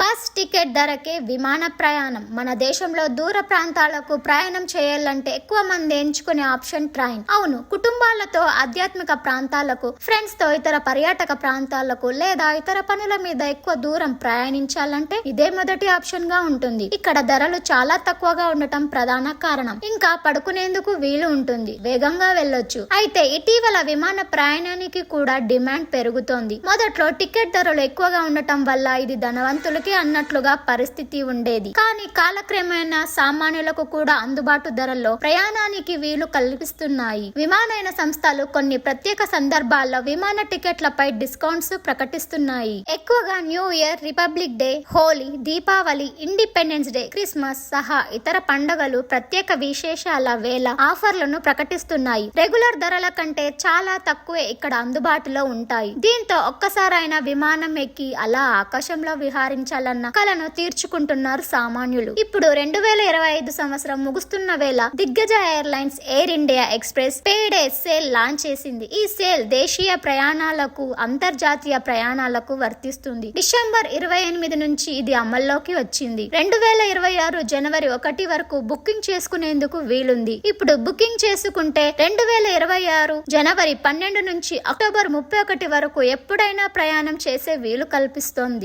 Bus ticket ధరకే విమాన ప్రయాణం. మన దేశంలో దూర ప్రాంతాలకు ప్రయాణం చేయాలంటే ఎక్కువ మంది ఎంచుకునే ఆప్షన్ ట్రైన్. అవును కుటుంబాలతో ఆధ్యాత్మిక ప్రాంతాలకు ఫ్రెండ్స్తో ఇతర పర్యాటక ప్రాంతాలకు లేదా ఇతర పనుల మీద ఎక్కువ దూరం ప్రయాణించాలంటే ఇదే మొదటి ఆప్షన్గా ఉంటుంది. ఇక్కడ ధరలు చాలా తక్కువగా ఉండటం ప్రధాన కారణం. ఇంకా పడుకునేందుకు వీలు ఉంటుంది. వేగంగా వెళ్ళొచ్చు. అయితే ఇటీవల విమాన ప్రయాణానికి కూడా డిమాండ్ పెరుగుతోంది. మొదట్లో టికెట్ ధరలు ఎక్కువగా ఉండటం వల్ల ఇది ధనవంతులు ధనవంతులకి అన్నట్లుగా పరిస్థితి ఉండేది. కానీ కాలక్రమేణా సామాన్యులకు కూడా అందుబాటు ధరల్లో ప్రయాణానికి వీలు కల్పిస్తున్నాయి. విమానయాన సంస్థలు కొన్ని ప్రత్యేక సందర్భాల్లో విమాన టికెట్లపై డిస్కౌంట్స్ ప్రకటిస్తున్నాయి. ఎక్కువగా new year republic day Holi Deepavali independence day Christmas సహా ఇతర పండుగలు ప్రత్యేక విశేషాల వేళ ఆఫర్లను ప్రకటిస్తున్నాయి. రెగ్యులర్ ధరల కంటే చాలా తక్కువే ఇక్కడ అందుబాటులో ఉంటాయి. దీంతో ఒక్కసారైనా విమానం ఎక్కి అలా ఆకాశంలో విహారించాలన్న కలను తీర్చుకుంటున్నారు సామాన్యులు. ఇప్పుడు రెండు వేల ఇరవై ఐదు సంవత్సరం ముగుస్తున్న వేళ దిగ్గజ airlines Air India Express payday sale launch చేసింది. ఈ సేల్ దేశీయ ప్రయాణాలకు అంతర్జాతీయ ప్రయాణాలకు వర్తిస్తుంది. డిసెంబర్ ఇరవై ఎనిమిది నుంచి ఇది అమల్లోకి వచ్చింది. రెండు వేల ఇరవై ఆరు జనవరి ఒకటి వరకు బుకింగ్ చేసుకునేందుకు వీలుంది. ఇప్పుడు బుకింగ్ చేసుకుంటే రెండు వేల ఇరవై ఆరు జనవరి పన్నెండు నుంచి అక్టోబర్ ముప్పై ఒకటి వరకు ఎప్పుడైనా ప్రయాణం చేసే వీలు కల్పిస్తోంది.